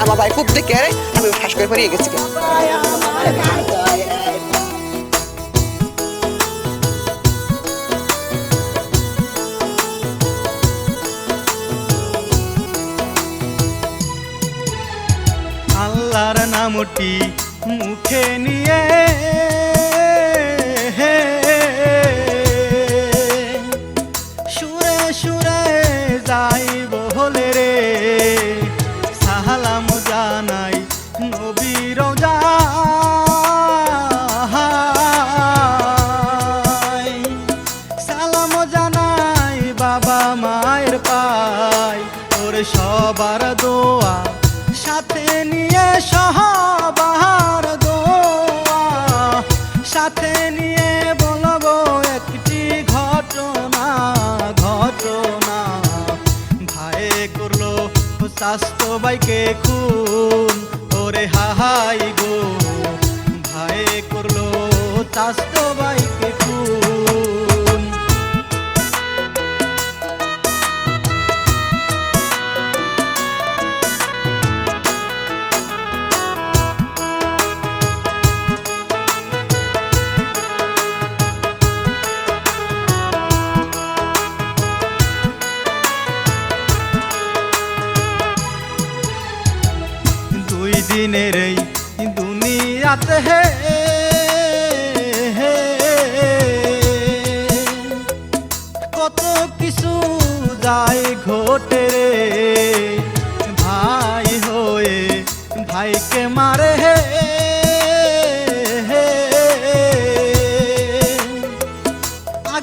আমার ভাই খুব দেখে আরে আমি করে ফেরিয়ে গেছি আল্লাহর নামটি মুখে নিয়ে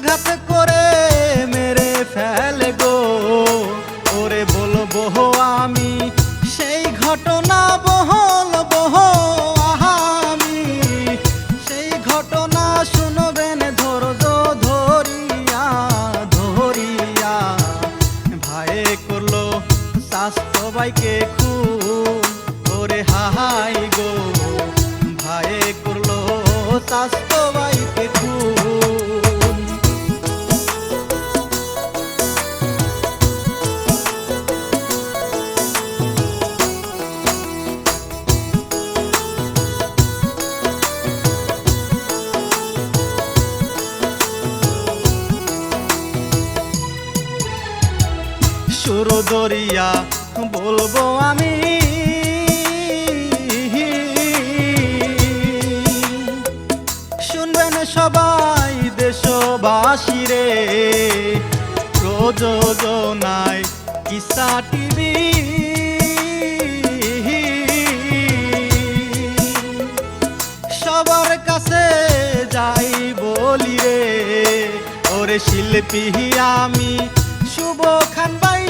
up the দরিয়া বলব আমি। শুনবেন সবাই দেশবাসী রে, প্রযোজনায় কিসা টিভি। সবার কাছে যাই বলি রে, ওরে শিল্পী আমি শুভ খান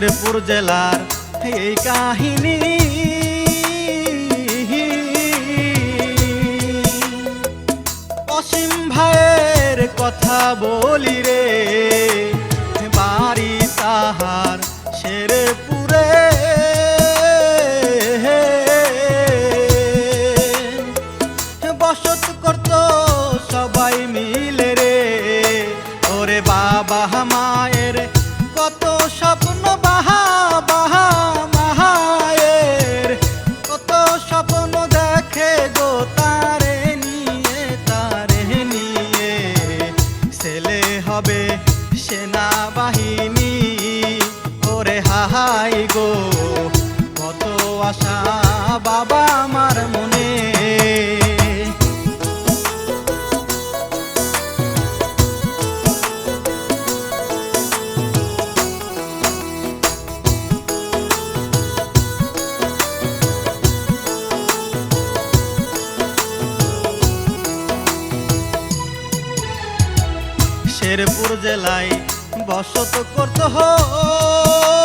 শেরপুর জেলার এই কাহিনী। অসীম ভাইয়ের কথা বলি রে বাড়ি তাহার শেরপুর শেরপুর জেলায় বসত করতে হয়।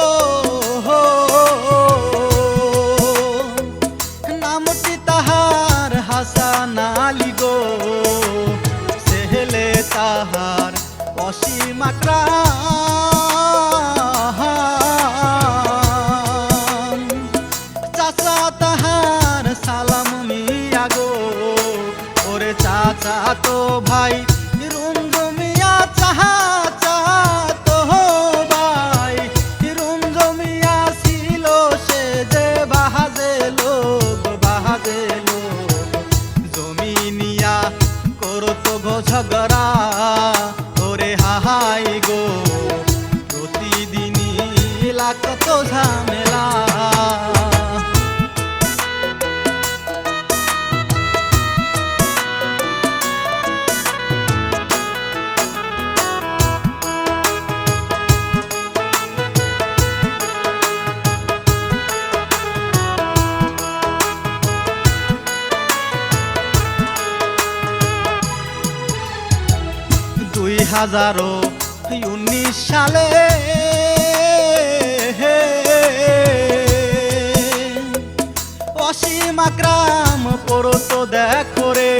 হাজারো উনিশ সালে অসীম আক্রাম পড়ত দেখো রে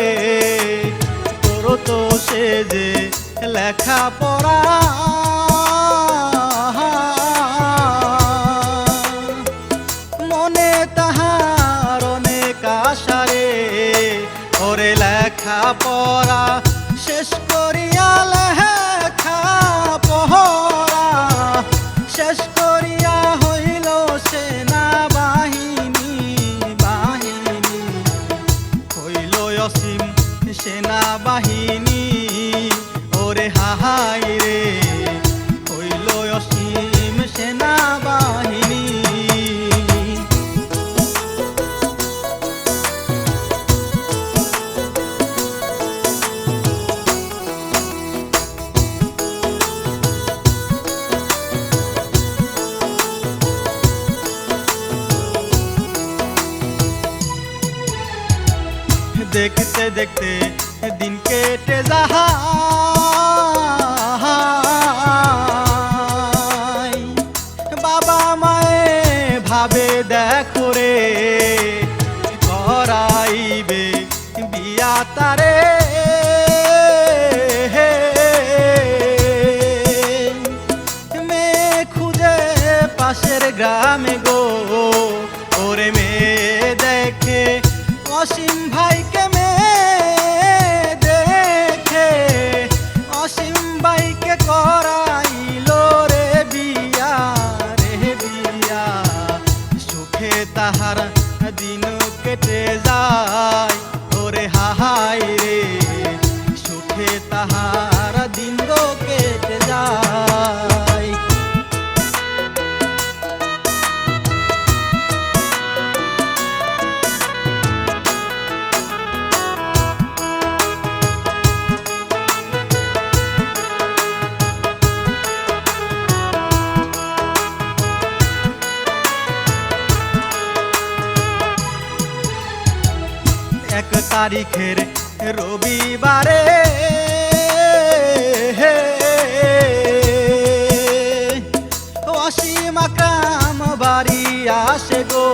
পড়ত সে যে লেখা পড়া মনে তাহার অনেক আশারে ওরে লেখা পড়া Dios সাঁতারে সাহারা দিন কেটে যায়। এক তারিখের রবিবারে আসে গো।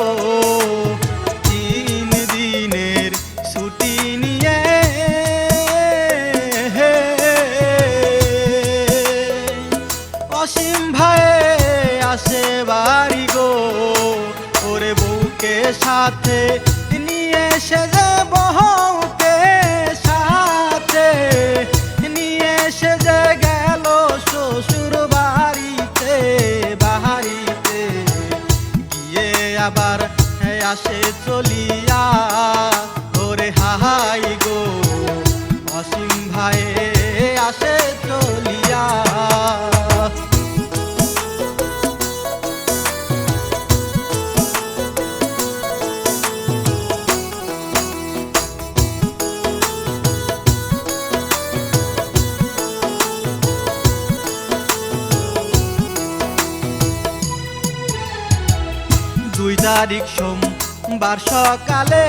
রোববার সকালে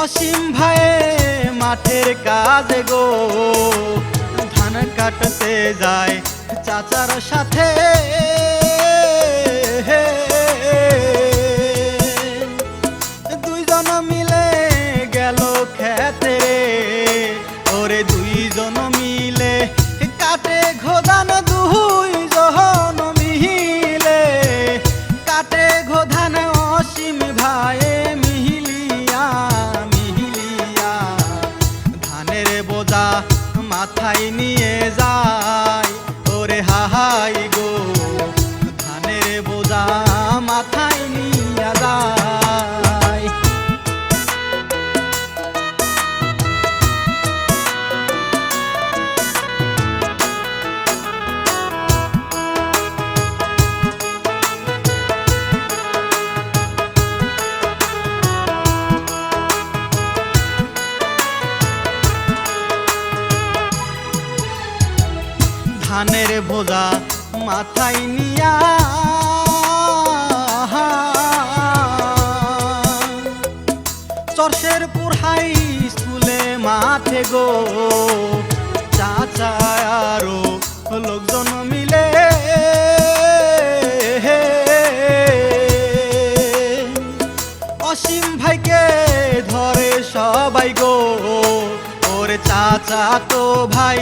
অসীম ভাই মাঠের কাজ গো ধান কাটতে যায় চাচার সাথে। চাচা তো ভাই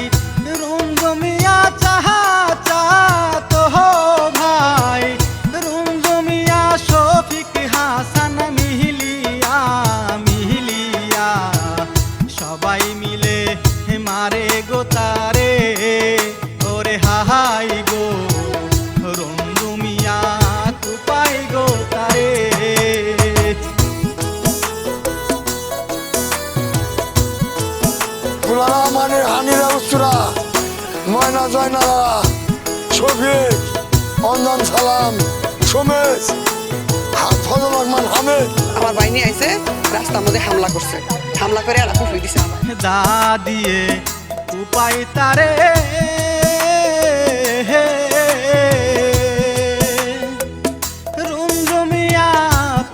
ময়না জয়নারা শফিক অঞ্জন সালাম সুমেশ ফজল রহমান হামিদ। আমার বাইনি আইছে রাস্তার মধ্যে হামলা করছে। হামলা করে আর পুফি দিছে। আমার দা দিয়ে উপায় তারে। রুমজমিয়া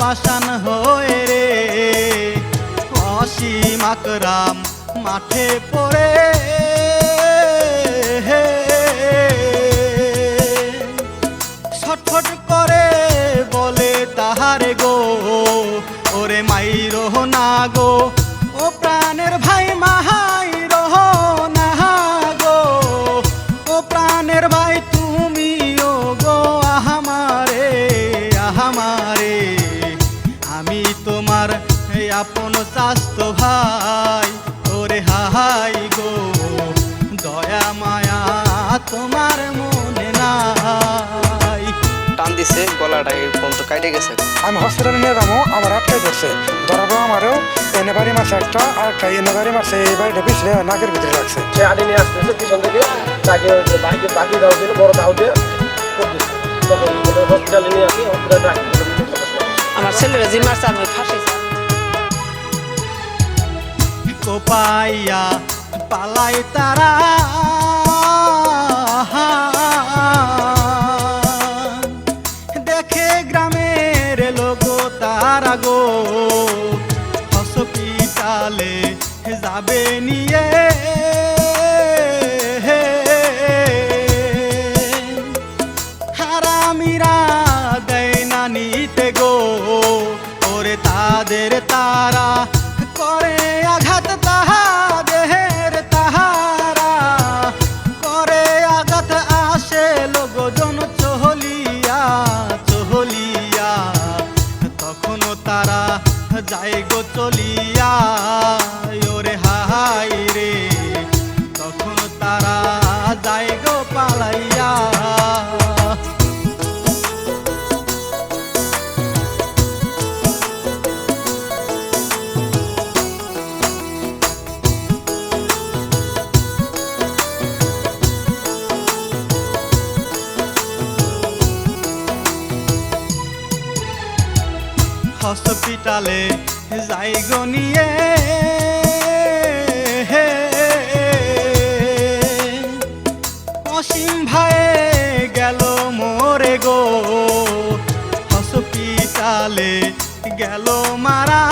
পাশান হয়ে রে। অসীম আকরাম মাঠে পড়ে। ওরে মাইরো না গো। ও প্রাণের ভাই মাহাই রহ না গো। ও প্রাণের ভাই তুমি ও গো আহামারে আহামারে আমি তোমার আপন স্বাস্থ্য ভাই, ওরে হাহাই গো। দয়া, মায়া তোমার মনে নাই। টান দিছে, গলাটা পর্যন্ত কাটে গেছে। আমি হসপিটালে নিয়ে যাব আমার আটটাই ধরছে ধরাবো আমারও এনে বাড়ি মারছে একটা আর একটা এনে বাড়ি মারছে এই বাড়িটা পিছলে নাকের ভিতরে রাখছে। সে আড়ে নিয়ে আসতেছে পিছন থেকে তাকে বাইকে বাকি দাও দিল বড় দাও দিয়ে তখন হসপিটালে নিয়ে আসি হসপিটালে রাখি আমার ছেলেরা যে মারছে আমি ফাঁসি কোপাইয়া পালাই তারা। যাবে হসপিটালে যাই গনিয়ে নিয়ে। অসীম ভাই গেল মোরে গো। হসপিটালে গেল মারা।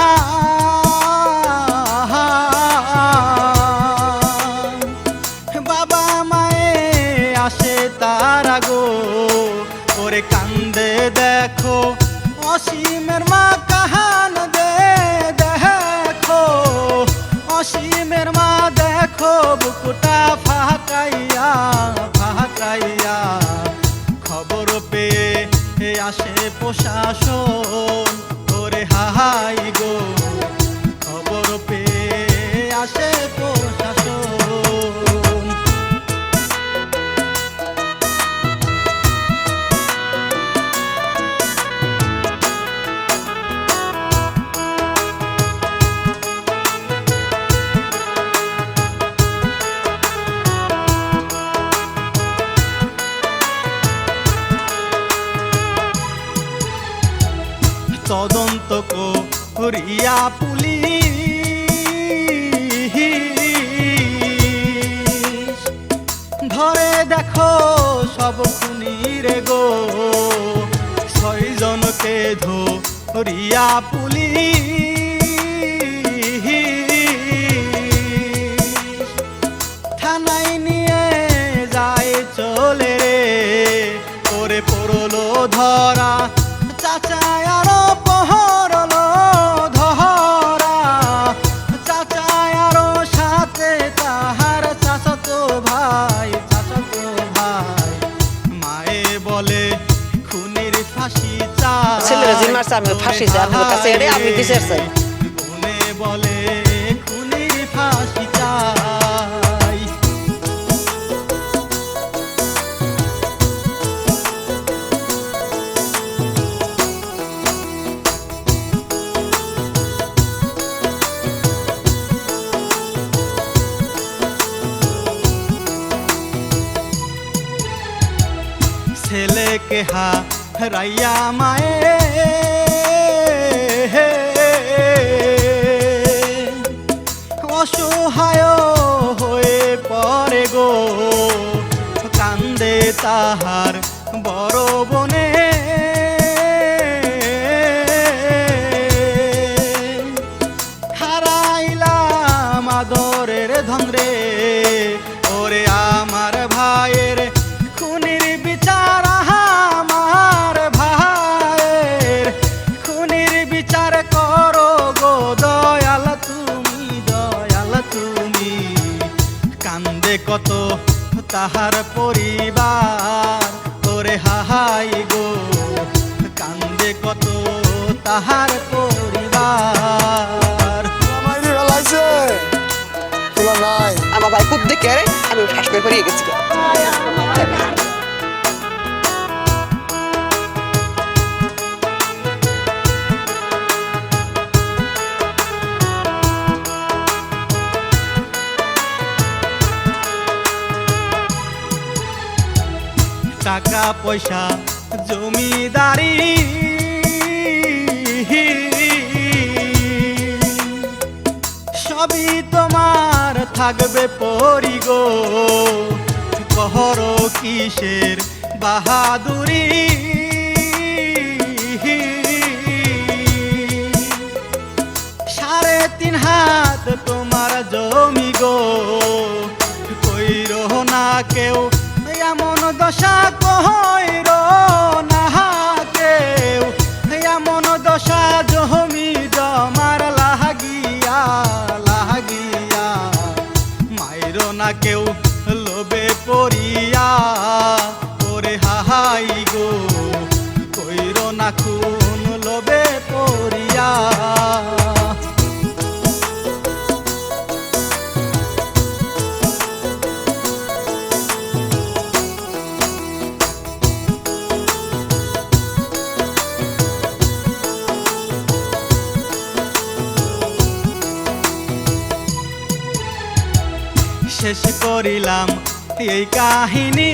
তদন্ত করিয়া পুলিশ। ধরে দেখো সব খুনিরে গো, ছয়জনকে ধরিয়া পুলিশ। থানায় নিয়ে যায় চলে রে, করে পড়ল ধরা বলে খুনির ফাঁসি চা ছেলেরা জিমার আমি ফাঁসি চাই, আপনার কাছে আমি বিচার চাই। বলে রাইয়া মায়ে হাহাই গো কান্দে কত তাহার পরিবার আমার ভাই খুব দেখে আমি ফাঁস করে গেছি টাকা পয়সা জমিদারি। সবই তোমার থাকবে পরি গো কহর কিসের বাহাদুরি। সাড়ে তিন হাত তোমার জমি গো। কইর না কেউ দশা কইর না কেউ এমন দশা জহমি জমার লাহাগিয়া লাহাগিয়া মাইর না কেউ লোবে পড়িয়া, ওরে হাহাই গো। শেষ করিলাম এই কাহিনী